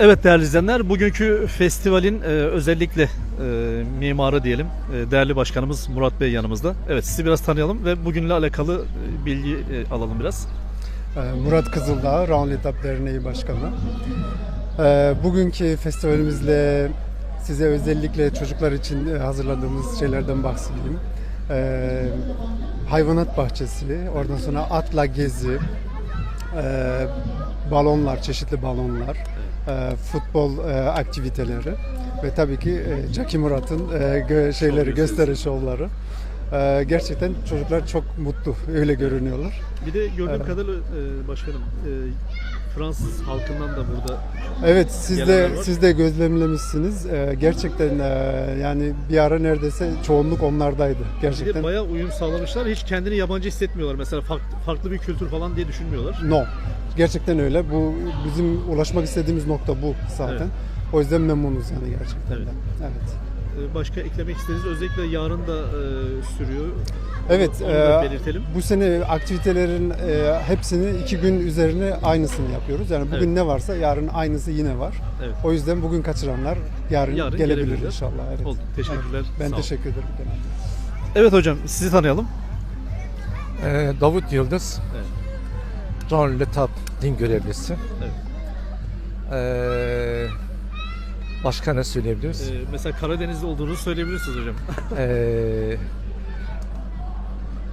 Evet değerli izleyenler, bugünkü festivalin e, özellikle e, mimarı diyelim, e, değerli başkanımız Murat Bey yanımızda. Evet sizi biraz tanıyalım ve bugünle alakalı e, bilgi e, alalım biraz. Ee, Murat Kızıldağ, Round Etap Derneği Başkanı. Ee, Bugünkü festivalimizle size özellikle çocuklar için e, hazırladığımız şeylerden bahsedeyim. Ee, Hayvanat bahçesi, oradan sonra atla gezi, e, balonlar, çeşitli balonlar, e, futbol e, aktiviteleri ve tabii ki e, Jackie Murat'ın e, şeyleri, gösteri şovları. E, Gerçekten çocuklar çok mutlu, öyle görünüyorlar. Bir de gördüğüm Evet. kadarıyla e, başkanım e, Fransız halkından da burada Evet siz de var. siz de gözlemlemişsiniz. Ee, gerçekten e, yani bir ara neredeyse çoğunluk onlardaydı. bir Gerçekten. de bayağı uyum sağlamışlar. Hiç kendini yabancı hissetmiyorlar. Mesela farklı, farklı bir kültür falan diye düşünmüyorlar. No. Gerçekten öyle. Bu bizim ulaşmak istediğimiz nokta bu zaten. Evet. O yüzden memnunuz yani gerçekten. Evet. de. Evet. Başka eklemek istediğiniz özellikle yarın da e, sürüyor. Evet, Onu da e, belirtelim. Bu sene aktivitelerin e, hepsini iki gün üzerine aynısını yapıyoruz. Yani bugün Evet. ne varsa yarın aynısı yine var. Evet. O yüzden bugün kaçıranlar yarın, Yarın gelebilir gelebilirler. inşallah. Evet. Oldu. Teşekkürler. Ben Sağ teşekkür ederim. Evet hocam sizi tanıyalım. Ee, Davut Yıldız, Evet. John Letap din görevlisi. Evet. Ee, başka ne söyleyebiliriz? Ee, mesela Karadeniz'de olduğunuzu söyleyebilirsiniz hocam. Ee,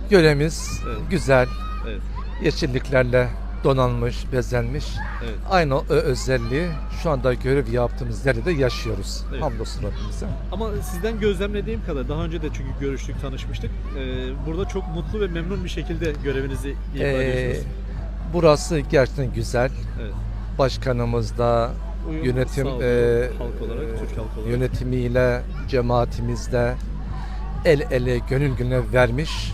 görevimiz Evet. güzel, evet. yeşilliklerle donanmış, bezenmiş. Evet. Aynı o özelliği şu anda görev yaptığımız yerde de yaşıyoruz. Evet. Hamdolsun Rabbimize. Ama sizden gözlemlediğim kadar daha önce de çünkü görüştük, tanışmıştık. Ee, burada çok mutlu ve memnun bir şekilde görevinizi ifa Ee, ediyorsunuz. Burası gerçekten güzel. Evet. Başkanımız da Uyum yönetim e, halk olarak, Türk olarak. yönetimiyle, cemaatimizle el ele gönül güne vermiş.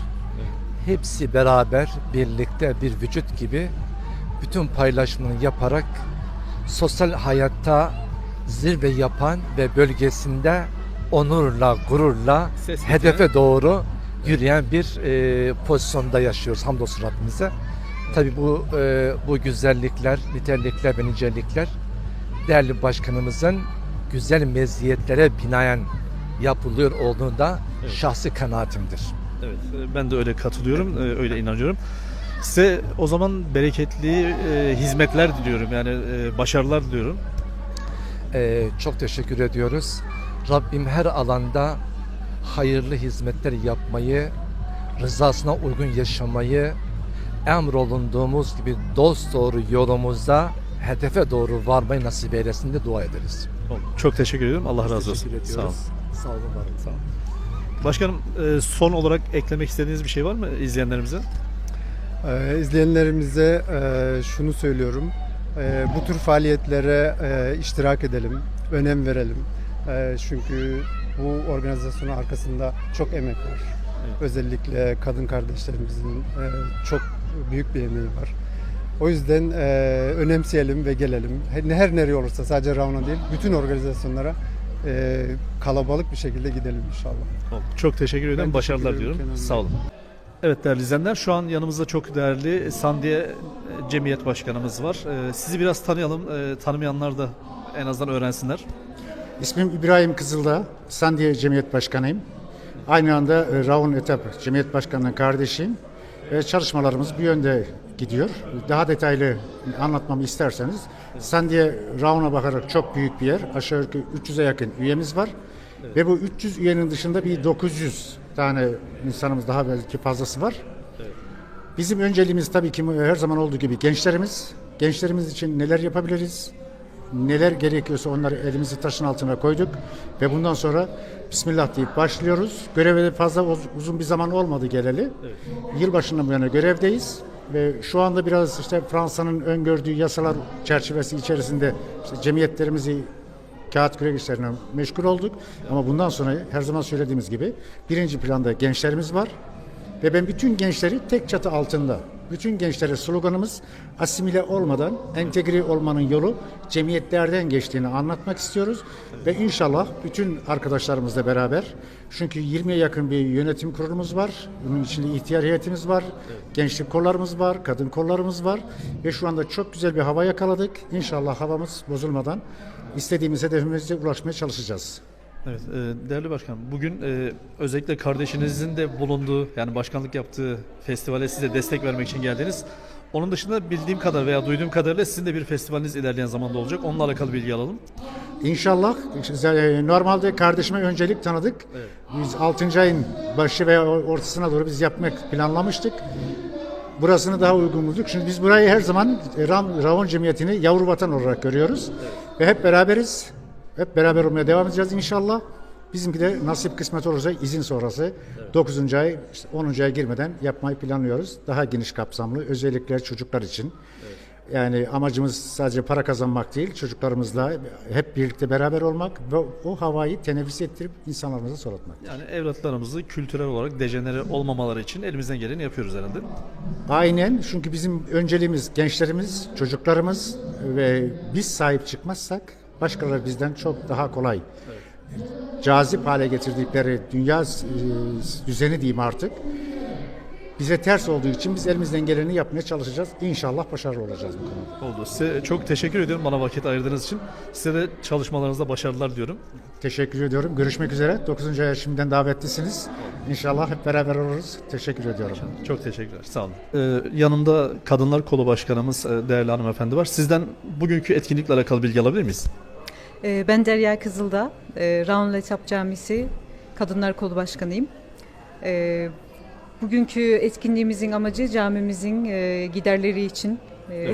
Hepsi beraber birlikte bir vücut gibi bütün paylaşımını yaparak sosyal hayatta zirve yapan ve bölgesinde onurla, gururla Ses hedefe doğru yürüyen bir e, pozisyonda yaşıyoruz hamdolsun Rabbimize. Tabii bu e, bu güzellikler, nitelikler ve nicelikler değerli başkanımızın güzel meziyetlere binaen yapılıyor olduğunu da Evet. şahsi kanaatimdir. Evet, e, ben de öyle katılıyorum, e, öyle inanıyorum. Size o zaman bereketli e, hizmetler diliyorum. Yani e, başarılar diliyorum. Ee, çok teşekkür ediyoruz. Rabbim her alanda hayırlı hizmetler yapmayı, rızasına uygun yaşamayı, emrolunduğumuz gibi dost doğru yolumuzda hedefe doğru varmayı nasip eylesin diye dua ederiz. Çok teşekkür ediyorum. Allah razı olsun. Teşekkür Sağ olun. Sağ olun, var olun. Sağ olun. Başkanım e, son olarak eklemek istediğiniz bir şey var mı izleyenlerimize? Ee, izleyenlerimize e, şunu söylüyorum. E, bu tür faaliyetlere e, iştirak edelim, önem verelim. E, çünkü bu organizasyonun arkasında çok emek var. Evet. Özellikle kadın kardeşlerimizin e, çok büyük bir emeği var. O yüzden e, önemseyelim ve gelelim. Her, her nereye olursa sadece Rauna değil, bütün organizasyonlara e, kalabalık bir şekilde gidelim inşallah. Çok teşekkür ederim. teşekkür Başarılar ederim diliyorum. Kenan. Sağ olun. Evet değerli izleyenler şu an yanımızda çok değerli Sandiye Cemiyet Başkanımız var. Ee, Sizi biraz tanıyalım. Ee, Tanımayanlar da en azından öğrensinler. İsmim İbrahim Kızıldağ, Sandiye Cemiyet Başkanıyım. Aynı anda e, Raun Etap Cemiyet Başkanı'nın kardeşiyim. Çalışmalarımız bu yönde gidiyor. Daha detaylı anlatmamı isterseniz, Sandiye Raun'a bakarak çok büyük bir yer. Aşağı yukarı 300'e yakın üyemiz var. Ve bu 300 üyenin dışında bir 900 tane insanımız daha belki fazlası var. Bizim önceliğimiz tabii ki her zaman olduğu gibi gençlerimiz. Gençlerimiz için neler yapabiliriz? Neler gerekiyorsa onları elimizi taşın altına koyduk ve bundan sonra Bismillah deyip başlıyoruz. Göreve de fazla uz- uzun bir zaman olmadı geleli. Yılbaşından bu yana görevdeyiz ve şu anda biraz işte Fransa'nın öngördüğü yasalar çerçevesi içerisinde işte cemiyetlerimizi kağıt kürek işlerine meşgul olduk. Ama bundan sonra her zaman söylediğimiz gibi birinci planda gençlerimiz var. Ve ben bütün gençleri tek çatı altında bütün gençlere sloganımız asimile olmadan entegre olmanın yolu cemiyetlerden geçtiğini anlatmak istiyoruz. Ve inşallah bütün arkadaşlarımızla beraber çünkü 20'ye yakın bir yönetim kurulumuz var. Bunun içinde ihtiyar heyetimiz var. Gençlik kollarımız var. Kadın kollarımız var. Ve şu anda çok güzel bir hava yakaladık. İnşallah havamız bozulmadan istediğimiz hedefimize ulaşmaya çalışacağız. Evet, e, değerli başkanım. Bugün e, özellikle kardeşinizin de bulunduğu, yani başkanlık yaptığı festivale size destek vermek için geldiniz. Onun dışında bildiğim kadar veya duyduğum kadarıyla sizin de bir festivaliniz ilerleyen zamanda olacak. Onunla alakalı bilgi alalım. İnşallah e, normalde kardeşime öncelik tanıdık. Biz 6. ayın başı ve ortasına doğru biz yapmak planlamıştık. Burasını daha uygun bulduk. Şimdi biz burayı her zaman e, Ram, Ravon Cemiyeti'ni yavru vatan olarak görüyoruz. Ve hep beraberiz. Hep beraber olmaya devam edeceğiz inşallah. Bizimki de nasip kısmet olursa izin sonrası 9. ay, işte 10. aya girmeden yapmayı planlıyoruz. Daha geniş kapsamlı, özellikle çocuklar için. Yani amacımız sadece para kazanmak değil, çocuklarımızla hep birlikte beraber olmak ve o havayı teneffüs ettirip insanlarımıza soratmak. Yani evlatlarımızı kültürel olarak dejenere olmamaları için elimizden geleni yapıyoruz herhalde. Aynen çünkü bizim önceliğimiz gençlerimiz, çocuklarımız ve biz sahip çıkmazsak başkaları bizden çok daha kolay cazip hale getirdikleri dünya e, düzeni diyeyim artık bize ters olduğu için biz elimizden geleni yapmaya çalışacağız. İnşallah başarılı olacağız bu konuda. Oldu. Size çok teşekkür ediyorum bana vakit ayırdığınız için. Size de çalışmalarınızda başarılar diyorum. Teşekkür ediyorum. Görüşmek üzere. 9. aya şimdiden davetlisiniz. İnşallah hep beraber oluruz. Teşekkür ediyorum. Çok teşekkürler. Sağ olun. Ee, yanımda Kadınlar Kolu Başkanımız e, değerli hanımefendi var. Sizden bugünkü etkinlikle alakalı bilgi alabilir miyiz? Ee, Ben Derya Kızılda, e, Raun Letap Camisi Kadınlar Kolu Başkanıyım. Ee, Bugünkü etkinliğimizin amacı camimizin e, giderleri için e,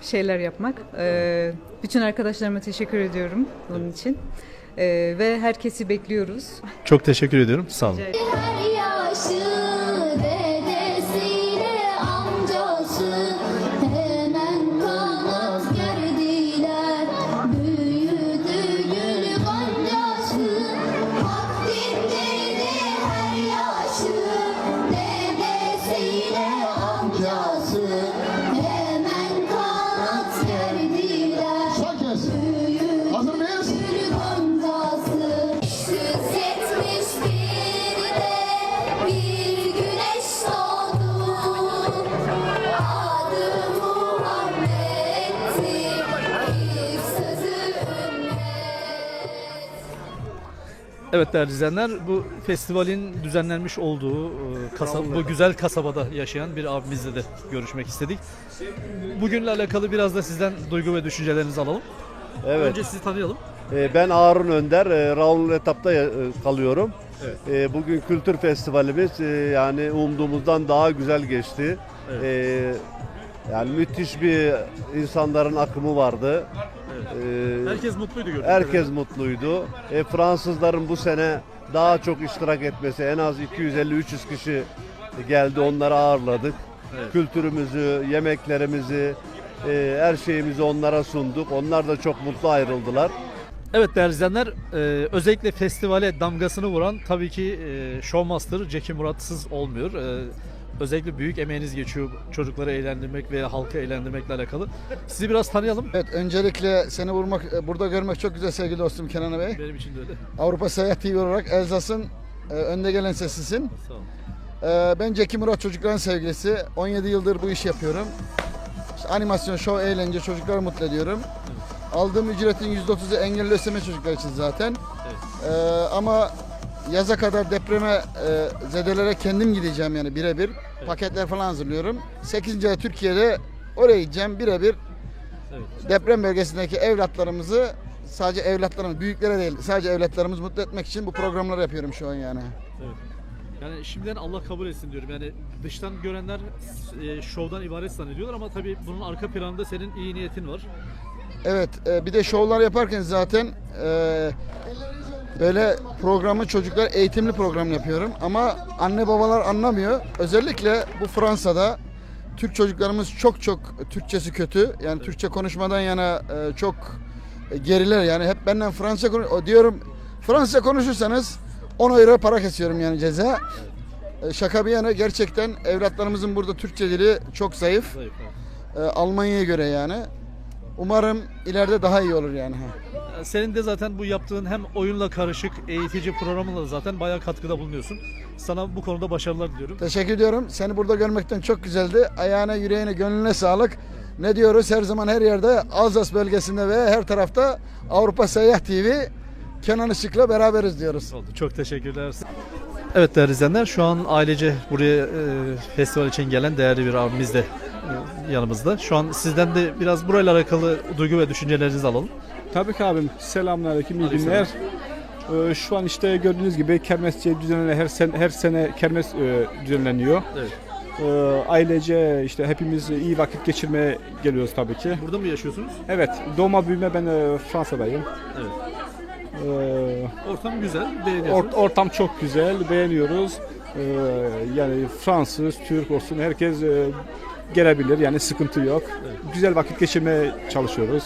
bir şeyler yapmak. Ee, Bütün arkadaşlarıma teşekkür ediyorum bunun için. Ve herkesi bekliyoruz. Çok teşekkür ediyorum. Sağ olun. Evet değerli izleyenler bu festivalin düzenlenmiş olduğu e, kasaba, bu güzel kasabada yaşayan bir abimizle de görüşmek istedik. Bugünle alakalı biraz da sizden duygu ve düşüncelerinizi alalım. Evet. Önce sizi tanıyalım. Ee, Ben Harun Önder, e, Raul etapta e, kalıyorum. E, Bugün kültür festivalimiz e, yani umduğumuzdan daha güzel geçti. E, Yani müthiş bir insanların akımı vardı. E, Herkes mutluydu gördüğüm Herkes mutluydu. E, Fransızların bu sene daha çok iştirak etmesi, en az 250-300 kişi geldi, onları ağırladık. Evet. Kültürümüzü, yemeklerimizi, e, her şeyimizi onlara sunduk. Onlar da çok mutlu ayrıldılar. Evet değerli izleyenler, e, özellikle festivale damgasını vuran tabii ki e, Showmaster Jackie Muratsız olmuyor. E, özellikle büyük emeğiniz geçiyor çocukları eğlendirmek veya halkı eğlendirmekle alakalı. Sizi biraz tanıyalım. Evet öncelikle seni vurmak, e, burada görmek çok güzel sevgili dostum Kenan Bey. Benim için de öyle. Avrupa Seyahat TV olarak Elzas'ın e, önde gelen sesisin. Sağ olun. E, ben Ceki Murat çocukların sevgilisi. 17 yıldır bu işi yapıyorum. İşte animasyon, show, eğlence çocukları mutlu ediyorum. Aldığım ücretin %30'u engelli öseme çocuklar için zaten. E, ama yaza kadar depreme e, zedelere kendim gideceğim yani birebir. Paketler falan hazırlıyorum. 8. ay Türkiye'de oraya gideceğim birebir. Evet. deprem bölgesindeki evlatlarımızı sadece evlatlarımız, büyüklere değil sadece evlatlarımızı mutlu etmek için bu programları yapıyorum şu an yani. Yani şimdiden Allah kabul etsin diyorum. Yani dıştan görenler e, şovdan ibaret zannediyorlar ama tabii bunun arka planında senin iyi niyetin var. Evet e, bir de şovlar yaparken zaten e, böyle programı çocuklar eğitimli program yapıyorum ama anne babalar anlamıyor. Özellikle bu Fransa'da Türk çocuklarımız çok çok Türkçesi kötü. Yani Türkçe konuşmadan yana e, çok geriler yani hep benden Fransızca konuş o diyorum Fransızca konuşursanız 10 euro para kesiyorum yani ceza. E, şaka bir yana gerçekten evlatlarımızın burada Türkçe dili çok zayıf. Zayıf. E, Almanya'ya göre yani. Umarım ileride daha iyi olur yani. Senin de zaten bu yaptığın hem oyunla karışık eğitici programınla da zaten bayağı katkıda bulunuyorsun. Sana bu konuda başarılar diliyorum. Teşekkür ediyorum. Seni burada görmekten çok güzeldi. Ayağına, yüreğine, gönlüne sağlık. Ne diyoruz? Her zaman her yerde Alzas bölgesinde ve her tarafta Avrupa Seyyah TV Kenan Işık'la beraberiz diyoruz. Oldu. Çok teşekkürler. Evet değerli izleyenler şu an ailece buraya e, festival için gelen değerli bir abimiz de e, yanımızda. Şu an sizden de biraz burayla alakalı duygu ve düşüncelerinizi alalım. Tabii ki abim. Selamünaleyküm, iyi günler. Ee, şu an işte gördüğünüz gibi kermesçe düzenlenen her sene her sene kermes e, düzenleniyor. Evet. Ee, ailece işte hepimiz iyi vakit geçirmeye geliyoruz tabii ki. Burada mı yaşıyorsunuz? Evet, doğma büyüme ben e, Fransa'dayım. Evet. Ee, Ortam güzel, beğeniyorsunuz. or- ortam çok güzel, beğeniyoruz. Ee, yani Fransız, Türk olsun herkes e, gelebilir yani sıkıntı yok. Güzel vakit geçirmeye çalışıyoruz.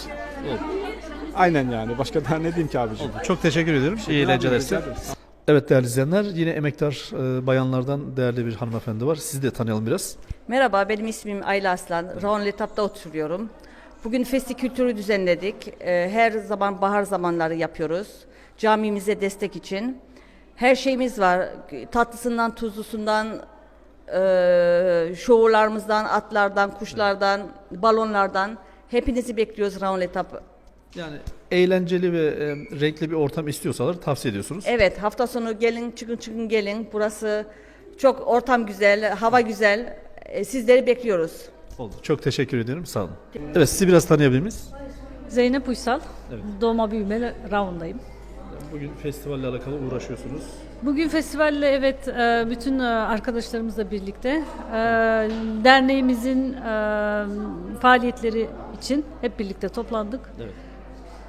Evet. Aynen yani. Başka daha ne diyeyim ki abiciğim? Oldu. Çok teşekkür ederim. İyi eğlenceler size. Evet değerli izleyenler yine emektar e, bayanlardan değerli bir hanımefendi var. Sizi de tanıyalım biraz. Merhaba, benim ismim Ayla Aslan. Raon Letap'ta oturuyorum. Bugün festi kültürü düzenledik. Ee, Her zaman bahar zamanları yapıyoruz. Camimize destek için. Her şeyimiz var. Tatlısından, tuzlusundan, eee şovlarımızdan, atlardan, kuşlardan, balonlardan. Hepinizi bekliyoruz Raon Letap. Yani eğlenceli ve e, renkli bir ortam istiyorsalar tavsiye ediyorsunuz. Evet, hafta sonu gelin, çıkın çıkın gelin. Burası çok ortam güzel, hava güzel. Ee, Sizleri bekliyoruz. Oldu. Çok teşekkür ediyorum. Sağ olun. Evet sizi biraz tanıyabilir miyiz? Zeynep Uysal, Evet. doğma büyümeli Raun'dayım. Bugün festivalle alakalı uğraşıyorsunuz. Bugün festivalle evet e, bütün e, arkadaşlarımızla birlikte e, derneğimizin faaliyetleri için hep birlikte toplandık. Evet.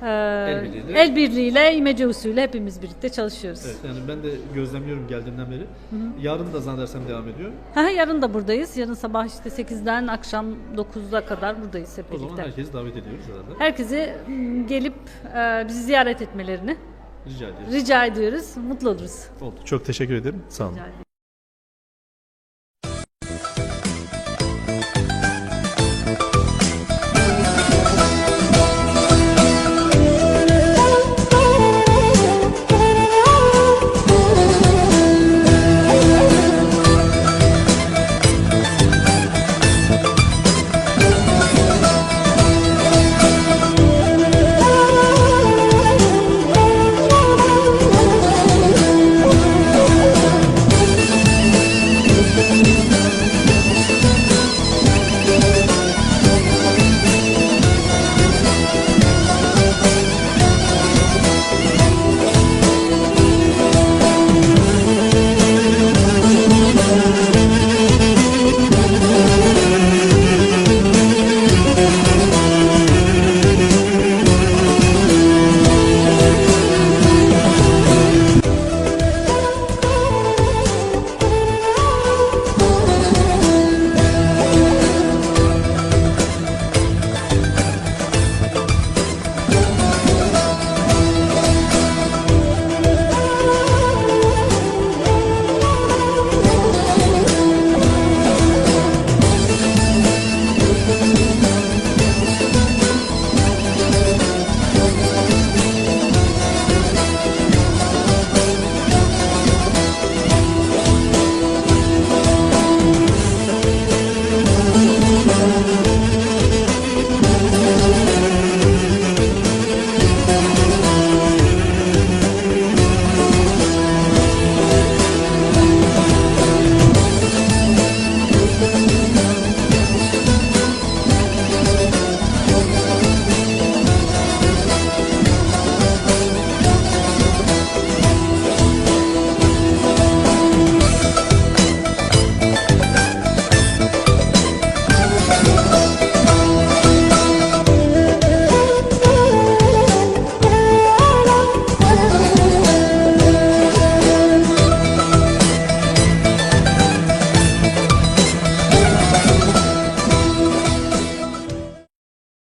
El birliğiyle. el birliğiyle, imece usulü hepimiz birlikte çalışıyoruz. Evet yani ben de gözlemliyorum geldiğimden beri. Yarın da zannedersem devam ediyor. Ha, yarın da buradayız. Yarın sabah işte 8'den akşam 9'a kadar buradayız hep O zaman birlikte. herkesi davet ediyoruz herhalde. Herkese m, gelip bizi ziyaret etmelerini Rica ediyoruz. rica ediyoruz. Mutlu oluruz. Oldu. Çok teşekkür ederim. Sağ olun. Rica ederim.